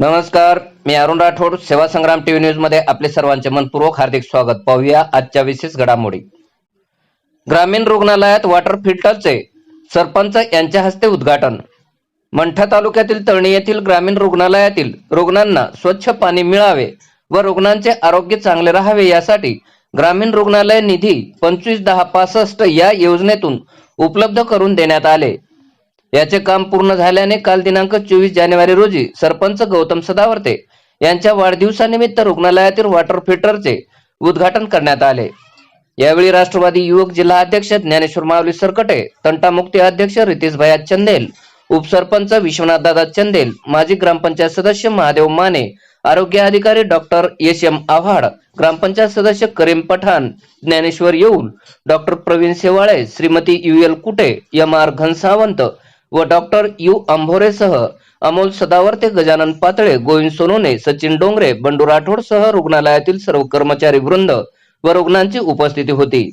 नमस्कार मी अरुण राठोड सेवा संग्राम टीव्ही न्यूजमध्ये आपले सर्वांचे मनपूर्वक हार्दिक स्वागत. पाहूया आजच्या विशेष घडामोडी. ग्रामीण रुग्णालयात वॉटर फिल्टरचे सरपंच यांच्या हस्ते उद्घाटन. मंठा तालुक्यातील तळणी येथील ग्रामीण रुग्णालयातील रुग्णांना स्वच्छ पाणी मिळावे व रुग्णांचे आरोग्य चांगले राहावे यासाठी ग्रामीण रुग्णालय निधी पंचवीस दहा पासष्ट या योजनेतून उपलब्ध करून देण्यात आले. याचे काम पूर्ण झाल्याने काल दिनांक चोवीस जानेवारी रोजी सरपंच गौतम सदावर्ते यांच्या वाढदिवसानिमित्त रुग्णालयातील वॉटर फिल्टरचे उद्घाटन करण्यात आले. यावेळी राष्ट्रवादी युवक जिल्हा अध्यक्ष ज्ञानेश्वर माऊली सरकटे तंटामुक्ती अध्यक्ष रितेश भया चंदेल उपसरपंच विश्वनाथ दादा चंदेल माजी ग्रामपंचायत सदस्य महादेव माने आरोग्य अधिकारी डॉक्टर एस एम आव्हाड ग्रामपंचायत सदस्य Karim Pathan Dnyaneshwar Yeul doctor Pravin Shewale Shrimati U L Kute M R Ghansawant व डॉक्टर यू अंभोरेसह अमोल सदावर्ते गजानन पातळे गोविंद सोनोने सचिन डोंगरे बंडू राठोड सह रुग्णालयातील सर्व कर्मचारी वृंद व रुग्णांची उपस्थिती होती.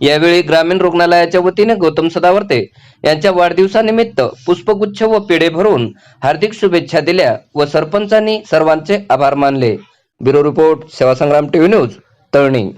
यावेळी ग्रामीण रुग्णालयाच्या वतीने गौतम सदावर्ते यांच्या वाढदिवसानिमित्त पुष्पगुच्छ व पेढे भरून हार्दिक शुभेच्छा दिल्या व सरपंचांनी सर्वांचे आभार मानले. ब्युरो रिपोर्ट सेवा संग्राम टीव्ही न्यूज तळणी.